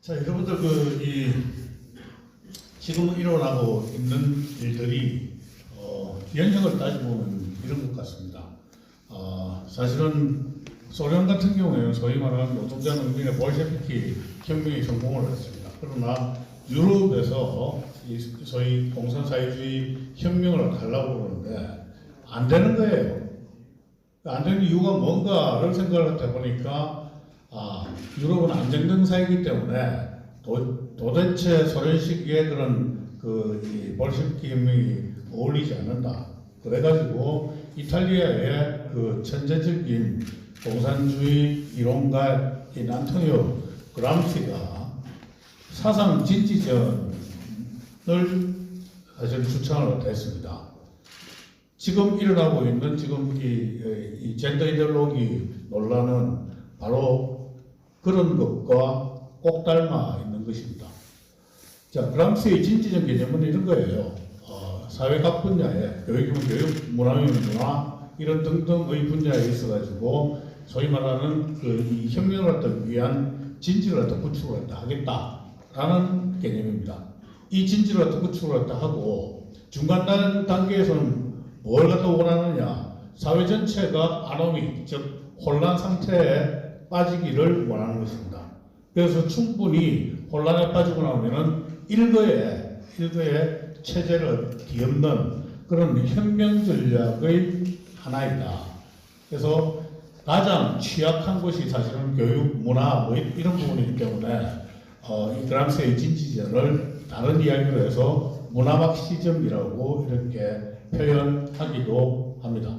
자, 여러분들 그 이 지금 일어나고 있는 일들이 어, 연령을 따지보면 이런 것 같습니다. 어, 사실은 소련 같은 경우에는 소위 말하는 노동자 농민의 볼셰비키 혁명이 성공을 했습니다. 그러나 유럽에서 이 소위 공산사회주의 혁명을 하려고 그러는데 안 되는 거예요. 안 되는 이유가 뭔가를 생각을 하다 보니까 아, 유럽은 안정된 사회이기 때문에 도, 도대체 소련식의 그런 그이 볼셰비키 혁명이 어울리지 않는다. 그래가지고 이탈리아의 그 천재적인 공산주의 이론가인 안토니오 그람시가 사상 진지전을 사실 추천을 했습니다. 지금 일어나고 있는 지금 이, 이 젠더 이데올로기 논란은 바로 그런 것과 꼭 닮아 있는 것입니다. 자, 그람스의 진지적 개념은 이런 거예요. 어, 사회 각 분야에 교육이면 교육, 문화이면 문화 이런 등등의 분야에 있어가지고 소위 말하는 그이 혁명을 갖다 위한 진지를 갖다 구축을 갖다 하겠다라는 개념입니다. 이 진지를 갖다 구축을 갖다 하고 중간 단- 단계에서는 뭘 갖다 원하느냐? 사회 전체가 아노미, 즉 혼란 상태에 빠지기를 원하는 것입니다. 그래서 충분히 혼란에 빠지고 나오면은 일거에 일거에 체제를 뒤엎는 그런 혁명 전략의 하나이다. 그래서 가장 취약한 것이 사실은 교육, 문화 뭐 이- 이런 부분이기 때문에 어, 이 그람스의 진지전을 다른 이야기로 해서 문화막시즘이라고 이렇게 표현하기도 합니다.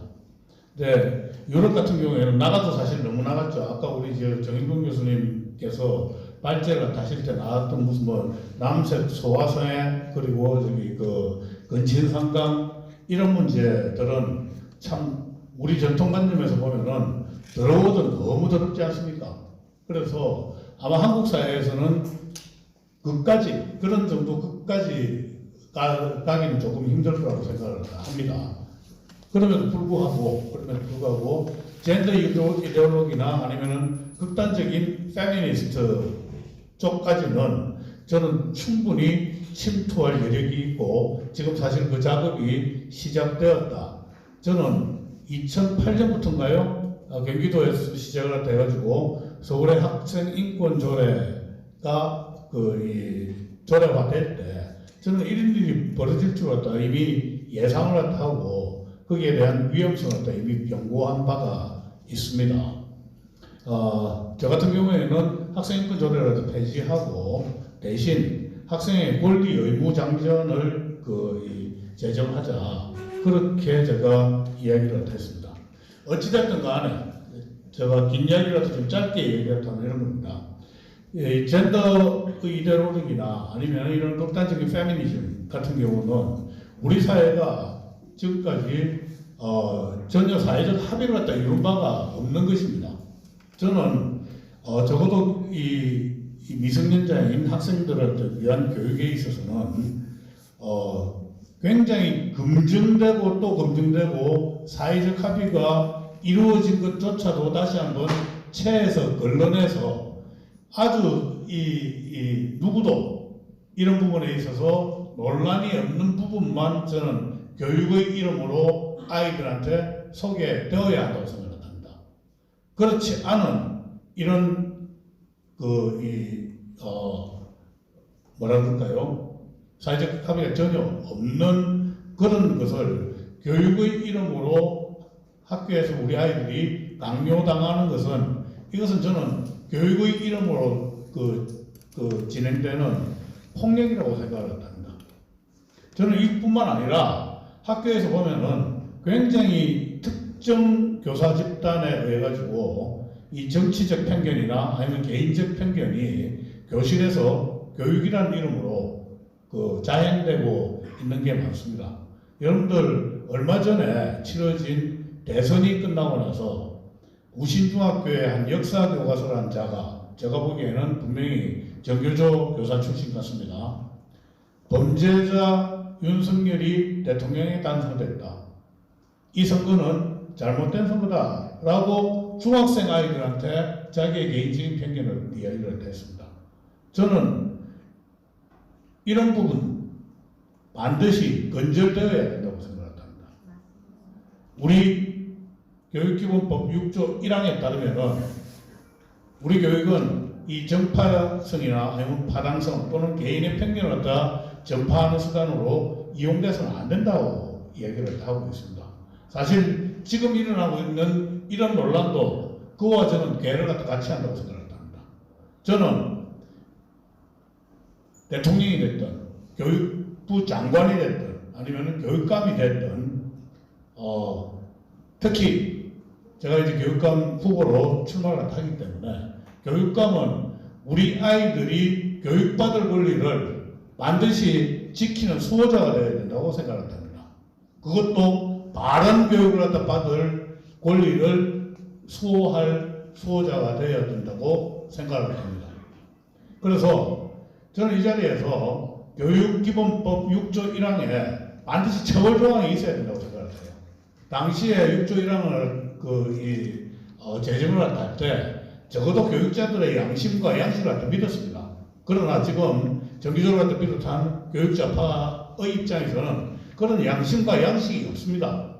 네, 유럽 같은 경우에는 나가도 사실 너무 나갔죠. 아까 우리 저 정인동 교수님께서 발제를 하실 때 나왔던 무슨 뭐 남색 소화성애 그리고 저기 그 근친상감 이런 문제들은 참 우리 전통관념에서 보면은 더러워도 너무 더럽지 않습니까? 그래서 아마 한국 사회에서는 그까지 그런 정도 끝까지 가, 가기는 조금 힘들 거라고 생각을 합니다. 그럼에도 불구하고 그럼에도 불구하고 젠더 이데올로기나 아니면은 극단적인 페미니스트 쪽까지는 저는 충분히 침투할 여력이 있고 지금 사실 그 작업이 시작되었다. 저는 2008년부터인가요? 아, 경기도에서 시작을 해가지고 서울의 학생 인권 조례가 그이 조례화될 때 저는 이런 일이 벌어질 줄 알았다 이미 예상을 했다 하고 거기에 대한 위험성을 갖다 이미 경고한 바가 있습니다. 어, 저 같은 경우에는 학생인권 조례를 폐지하고 대신 학생의 권리 의무 장전을 그 이, 제정하자 그렇게 제가 이야기를 했습니다. 어찌됐든 간에 제가 긴 이야기라도 좀 짧게 얘기했다면 이런 겁니다. 이 젠더 이데올로기나 아니면 이런 극단적인 페미니즘 같은 경우는 우리 사회가 지금까지 어, 전혀 사회적 합의를 갖다 이룬 바가 없는 것입니다. 저는 어, 적어도 이, 이 미성년자인 학생들을 위한 교육에 있어서는 어, 굉장히 검증되고 또 검증되고 사회적 합의가 이루어진 것조차도 다시 한번 체에서 걸러내서 아주 이, 이 누구도 이런 부분에 있어서 논란이 없는 부분만 저는 교육의 이름으로 아이들한테 소개되어야 한다고 생각합니다. 그렇지 않은 이런 그 이 어 뭐라 그럴까요? 사회적 합의가 전혀 없는 그런 것을 교육의 이름으로 학교에서 우리 아이들이 강요당하는 것은 이것은 저는 교육의 이름으로 그, 그 진행되는 폭력이라고 생각을 합니다. 저는 이뿐만 아니라 학교에서 보면은 굉장히 특정 교사 집단에 의해 가지고 이 정치적 편견이나 아니면 개인적 편견이 교실에서 교육이라는 이름으로 그 자행되고 있는 게 많습니다. 여러분들 얼마 전에 치러진 대선이 끝나고 나서 우신중학교의 한 역사 교과서를 한 자가 제가 보기에는 분명히 정교조 교사 출신 같습니다. 범죄자 윤석열이 대통령에 당선됐다. 이 선거는 잘못된 선거다 라고 중학생 아이들한테 자기의 개인적인 편견을 이야기를 했습니다. 저는 이런 부분 반드시 건절되어야 된다고 생각합니다. 우리 교육기본법 6조 1항에 따르면은 우리 교육은 이 전파성이나 아니면 파당성 또는 개인의 편견을 갖다 전파하는 수단으로 이용돼서는 안 된다고 얘기를 하고 있습니다. 사실 지금 일어나고 있는 이런 논란도 그와 저는 개를 갖다 같이 한다고 생각합니다. 저는 대통령이 됐든 교육부 장관이 됐든 아니면 교육감이 됐든 어, 특히 제가 이제 교육감 후보로 출마를 하기 때문에 교육감은 우리 아이들이 교육받을 권리를 반드시 지키는 수호자가 되어야 된다고 생각을 합니다. 그것도 바른 교육을 갖다 받을 권리를 수호할 수호자가 되어야 된다고 생각을 합니다. 그래서 저는 이 자리에서 교육기본법 6조 1항에 반드시 처벌 조항이 있어야 된다고 생각을 해요. 당시에 6조 1항을 그, 이, 어, 제정을 할때 적어도 교육자들의 양심과 양식을 믿었습니다. 그러나 지금 정기적으로 비롯한 교육자파의 입장에서는 그런 양심과 양식이 없습니다.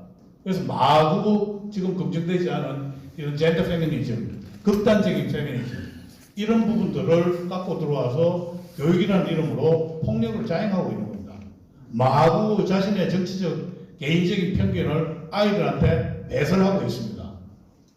그래서 마구 지금 검증되지 않은 이런 젠더 페미니즘, 극단적인 페미니즘, 이런 부분들을 갖고 들어와서 교육이라는 이름으로 폭력을 자행하고 있는 겁니다. 마구 자신의 정치적, 개인적인 편견을 아이들한테 배설하고 있습니다.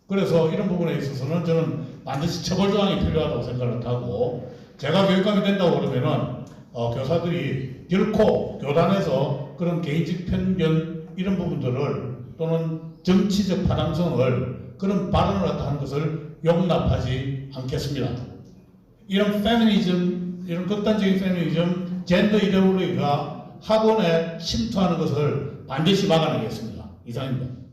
그래서 이런 부분에 있어서는 저는 반드시 처벌 조항이 필요하다고 생각을 하고 제가 교육감이 된다고 그러면은 어, 교사들이 결코 교단에서 그런 개인적 편견 이런 부분들을 또는 정치적 파당성을 그런 발언을 갖다 하는 것을 용납하지 않겠습니다. 이런 페미니즘, 이런 극단적인 페미니즘, 젠더 이데올로기가 학원에 침투하는 것을 반드시 막아내겠습니다. 이상입니다.